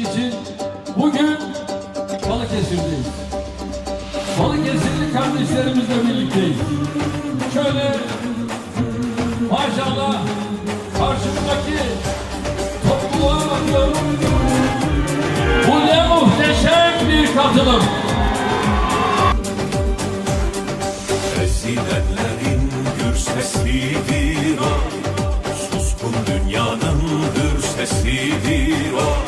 için bugün Balıkesir'deyiz. Balıkesirli kardeşlerimizle birlikteyiz. Şöyle maşallah karşımdaki topluluğa bakıyorum. Bu ne muhteşem bir katılım. Ezilenlerin gür sesidir o Suskun dünyanın hür sesidir o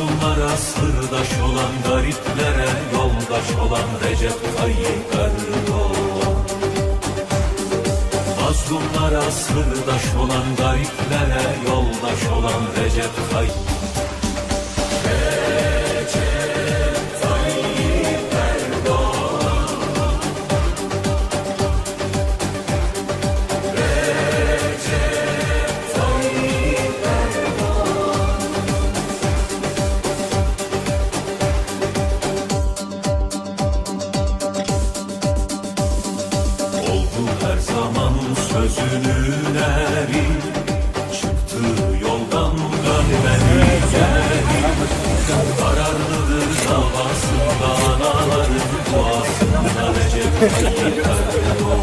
Mazlumlara sırdaş olan gariplere Yoldaş olan Recep Tayyip Erdoğan. Mazlumlara sırdaş olan gariplere Yoldaş olan Recep Tayyip Oldu her zaman sözünün eri Çıktığı yoldan dönmedi geri Kararlıdır davasında anaların duasında Recep Tayyip Erdoğan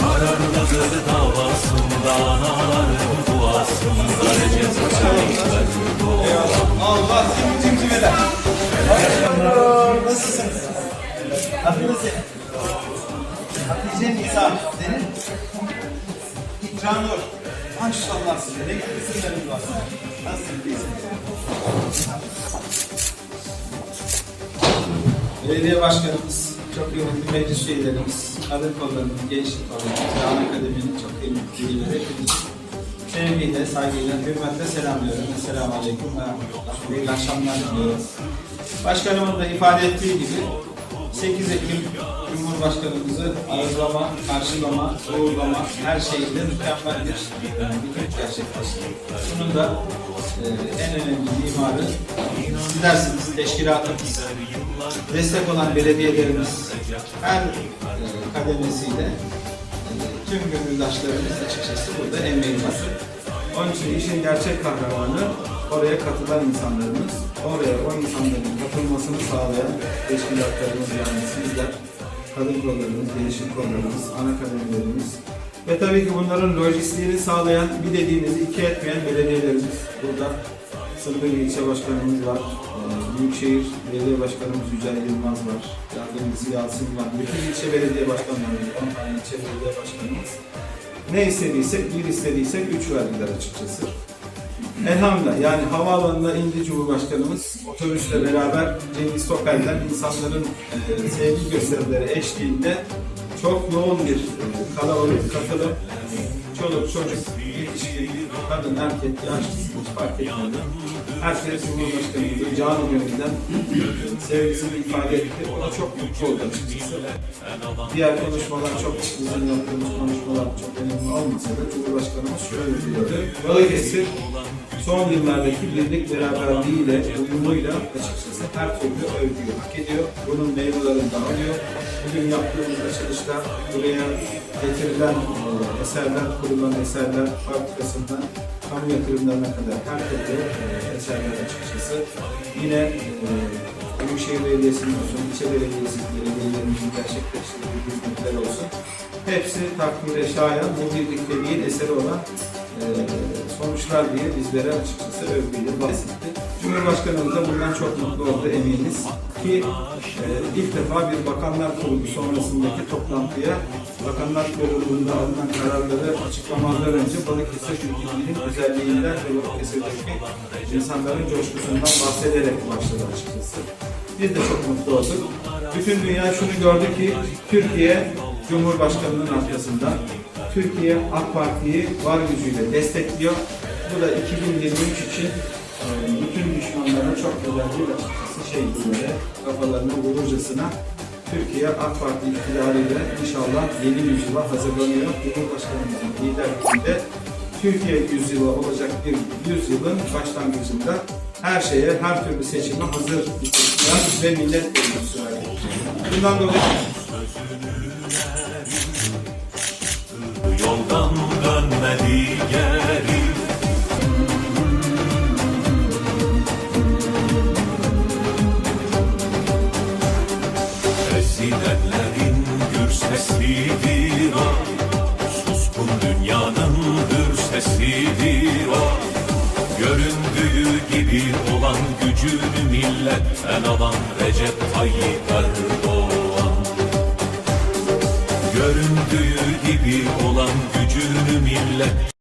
Kararlıdır davasında anaların duasında Recep Tayyip Erdoğan Allah seni cimcim eder. Merhaba, nasılsınız? Adınız ne? Hatice Nisa, senin? İkranur. Maşallah size, ne güzel isimleriniz var. Nasılsınız, iyisiniz? Belediye Başkanımız, çok kıymetli meclis üyelerimiz, kadın kollarımız, gençlik kollarımız, Can Akademi'nin çok kıymetli üyeleri hepiniz sevgiyle, saygıyla, hürmetle selamlıyorum. Esselamu Aleyküm ve Rahmetullah. İyi akşamlar diliyorum. Başkanımın da ifade ettiği gibi 8 Ekim Cumhurbaşkanımızı ağırlama, karşılama, uğurlama her şeyinde mükemmel bir bütün gerçekleşti. Bunun da e, en önemli mimarı sizlersiniz, teşkilatımız, destek olan belediyelerimiz her e, kademesiyle e, tüm gönüldaşlarımız açıkçası burada emeği var. Onun için işin gerçek kahramanı oraya katılan insanlarımız, katılmasını sağlayan teşkilatlarımız yani sizler, kadın kollarımız, gelişim kollarımız, ana kademlerimiz ve tabii ki bunların lojistiğini sağlayan bir dediğimizi iki etmeyen belediyelerimiz burada. Sınırlı ilçe başkanımız var, ee, Büyükşehir Belediye Başkanımız Yücel Yılmaz var, yardımcısı Yasin var, bütün ilçe belediye başkanlarımız, 10 tane ilçe belediye başkanımız. Ne istediysek, bir istediysek üç verdiler açıkçası. Elhamdülillah. Yani havaalanına indi Cumhurbaşkanımız. Otobüsle beraber Cengiz Topel'den insanların e, sevgi gösterileri eşliğinde çok yoğun bir e, kalabalık katılım, çoluk çocuk, yetişkin, kadın, erkek, yaşlı, hiç fark etmedi. Herkes Cumhurbaşkanımızı canı gönülden sevgisini ifade etti. O da çok mutlu oldu açıkçası. Diğer konuşmalar çok bizim yaptığımız konuşmalar çok önemli olmasa da Cumhurbaşkanımız şöyle diyordu. Balıkesir son yıllardaki birlik beraberliğiyle, uyumuyla açıkçası her türlü övgüyü hak ediyor. Bunun meyvelerini de alıyor. Bugün yaptığımız açılışta buraya getirilen eserler, kurulan eserler fabrikasından kamu yatırımlarına kadar her türlü e, eserler açıkçası. Yine e, Büyükşehir Belediyesi'nin olsun, ilçe belediyesi belediyelerimizin gerçekleştirdiği hizmetler olsun. Hepsi takdire şayan bu birlikteliğin eseri olan e, sonuçlar diye bizlere açıkçası övgüyle bahsetti. Cumhurbaşkanımız da bundan çok mutlu oldu eminiz. Ki e, ilk defa bir bakanlar kurulu sonrasındaki toplantıya bakanlar kurulunda alınan kararları açıklamadan önce Balıkesir ülkenin güzelliğinden ve Balıkesir'deki insanların coşkusundan bahsederek başladı açıkçası. Biz de çok mutlu olduk. Bütün dünya şunu gördü ki Türkiye Cumhurbaşkanı'nın arkasında. Türkiye AK Parti'yi var gücüyle destekliyor. Bu da 2023 için e, bütün düşmanlara çok güzel bir açıkçası şey böyle kafalarına vururcasına Türkiye AK Parti iktidarıyla inşallah yeni yüzyıla hazırlanıyor. Cumhurbaşkanımızın liderliğinde Türkiye yüzyılı olacak bir yüzyılın başlangıcında her şeye, her türlü seçime hazır iktidar ve millet var. Bundan dolayı Yoldan gücünü milletten alan Recep Tayyip Erdoğan. Göründüğü gibi olan gücünü millet